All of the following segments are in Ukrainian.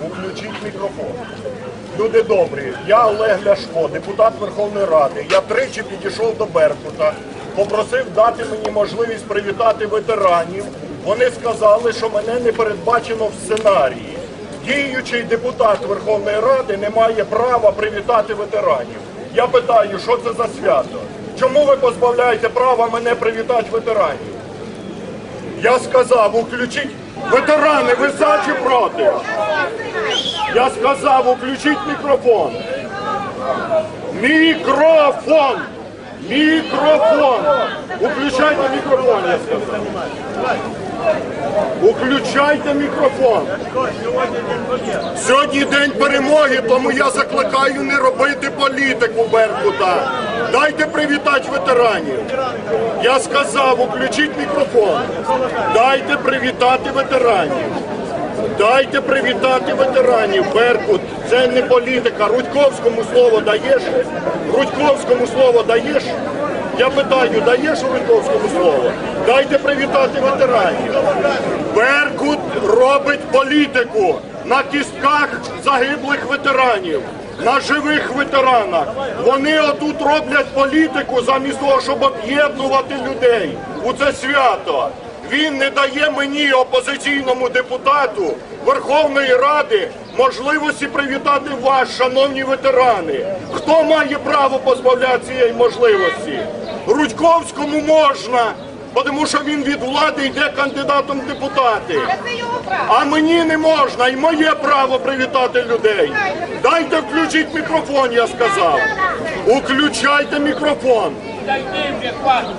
Включіть мікрофон. Люди добрі, я Олег Ляшко, депутат Верховної Ради. Я тричі підійшов до Беркута, попросив дати мені можливість привітати ветеранів. Вони сказали, що мене не передбачено в сценарії. Діючий депутат Верховної Ради не має права привітати ветеранів. Я питаю, що це за свято? Чому ви позбавляєте права мене привітати ветеранів? Я сказав, уключіть ветерани, ви за чи проти? Я сказав, включіть мікрофон. Мікрофон! Мікрофон! Уключайте мікрофон, я сказав. Уключайте мікрофон. Сьогодні день перемоги, тому я закликаю не робити політику Беркута. Дайте привітати ветеранів. Я сказав, уключіть мікрофон. Дайте привітати ветеранів. Дайте привітати ветеранів. Беркут, це не політика. Рудьковському слово даєш? Рудьковському слово даєш? Я питаю, даєш Рудьковському слово? Дайте привітати ветеранів. Беркут робить політику на кістках загиблих ветеранів. На живих ветеранах. Вони отут роблять політику замість того, щоб об'єднувати людей у це свято. Він не дає мені, опозиційному депутату Верховної Ради, можливості привітати вас, шановні ветерани. Хто має право позбавляти цієї можливості? Рудьковському можна, тому що він від влади йде кандидатом в депутати. А мені не можна, і моє право привітати людей. Дайте включіть мікрофон, я сказав. Уключайте мікрофон.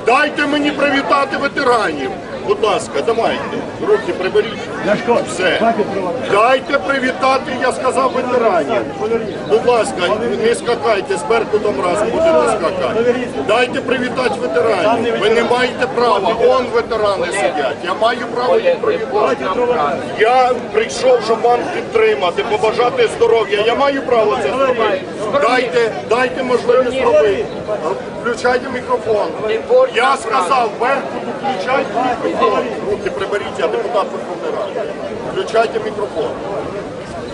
Дайте мені привітати ветеранів. Будь ласка, давайте. Руки приберіть. Все. Дайте привітати, я сказав, ветеранів. Будь ласка, не скакайте, з Беркутом раз будете скакати. Дайте привітати ветеранів. Ви не маєте права. Он ветерани сидять. Я маю право їх привітати. Я прийшов, щоб вам підтримати, побажати здоров'я. Я маю право це зробити. Дайте, дайте можливість зробити. Включайте мікрофон. Я сказав, Беркут, включайте мікрофон. Руки приберіть, я депутат Верховної Ради. Включайте мікрофон.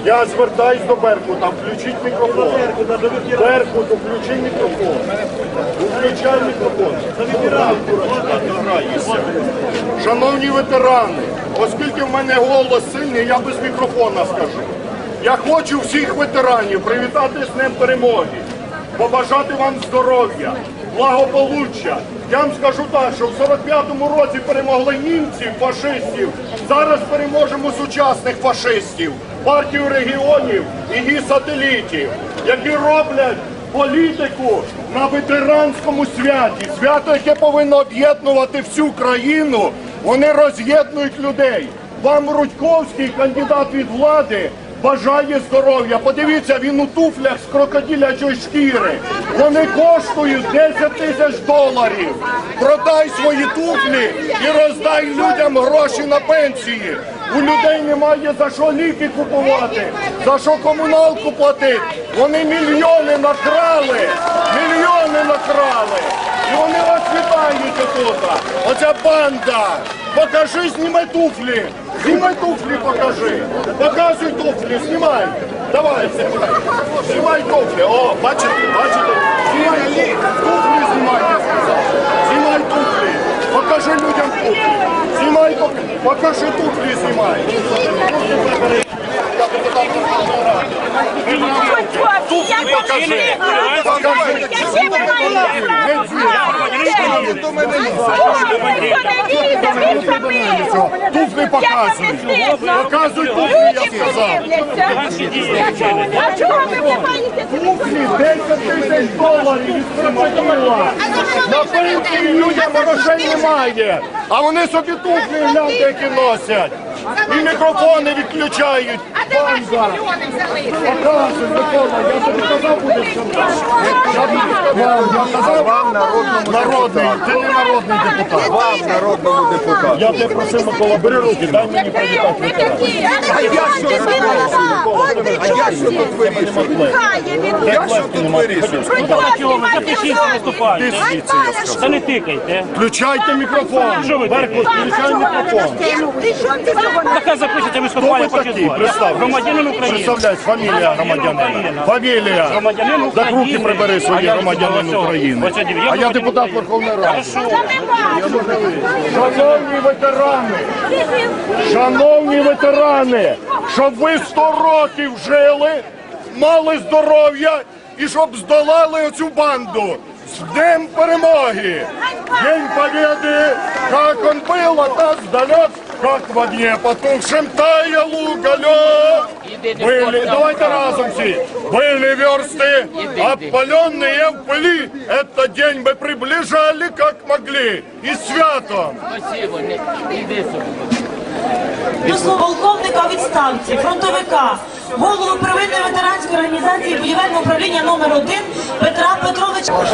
Я звертаюсь до Беркута, включіть мікрофон. Беркуту, включи мікрофон. Включай мікрофон. Шановні ветерани, оскільки в мене голос сильний, я без мікрофона скажу. Я хочу всіх ветеранів привітати з Днем Перемоги, побажати вам здоров'я, благополуччя. Я вам скажу так, що в 45-му році перемогли німців, фашистів. Зараз переможемо сучасних фашистів, партію регіонів і її сателітів, які роблять політику на ветеранському святі. Свято, яке повинно об'єднувати всю країну, вони роз'єднують людей. Вам Рудьковський, кандидат від влади, бажає здоров'я. Подивіться, він у туфлях з крокодилячої шкіри. Вони коштують 10 тисяч доларів. Продай свої туфлі і роздай людям гроші на пенсії. У людей немає за що ліки купувати, за що комуналку платити. Вони мільйони накрали, мільйони накрали. І вони вас вітають тут. Оця банда. Покажи, знімай туфлі. Знімай туфлі, покажи. Показуй туфлі, знімай. Давай, знімай. Знімай туфлі. О, бачите, бачите? Знімай туфлі. Туфлі знімай, я сказав. Знімай туфлі. Покажи людям туфлі. Знімай, пок- покажи туфлі, знімай. Покажи. Туфлі показуй. Показуй я сказав. А чого ви вдягаєте Туфлі 10 тисяч доларів від. На пенсії людям грошей немає. А вони собі туфлі гляньте, які носять. І мікрофони відключають. А де ваші мільйони взяли? Показуй, Микола, я тобі казав, буде все. сказав, я казав вам народний. Ти не народний депутат. Вам, народному депутату. Я тебе просив, Микола, бери руки, дай мені привітати а я що А я що тут вирішую? Хай він Я що тут вирішую? Та не тикайте. Включайте мікрофон. Що ви Беркут, включай мікрофон. Ти що ти Така запишете, виступає ви по такі? Представте. Громадянин України. Представляють, фамілія громадянина. Фамілія. Громадянин Так руки прибери свої громадянин. України. А я депутат Верховної Ради. Хорошо. Шановні ветерани, шановні ветерани, щоб ви 100 років жили, мали здоров'я і щоб здолали оцю банду. З Днем перемоги! День Победы, как он был, а так сдалек, как в огне потухшем таял уголек. Были, давайте разом все. Были версты, опаленные в пыли. Этот день мы приближали, как могли. И святом. до полковника відставці, фронтовика, голову первинної ветеранської організації будівельного управління номер 1 Петра Петровича.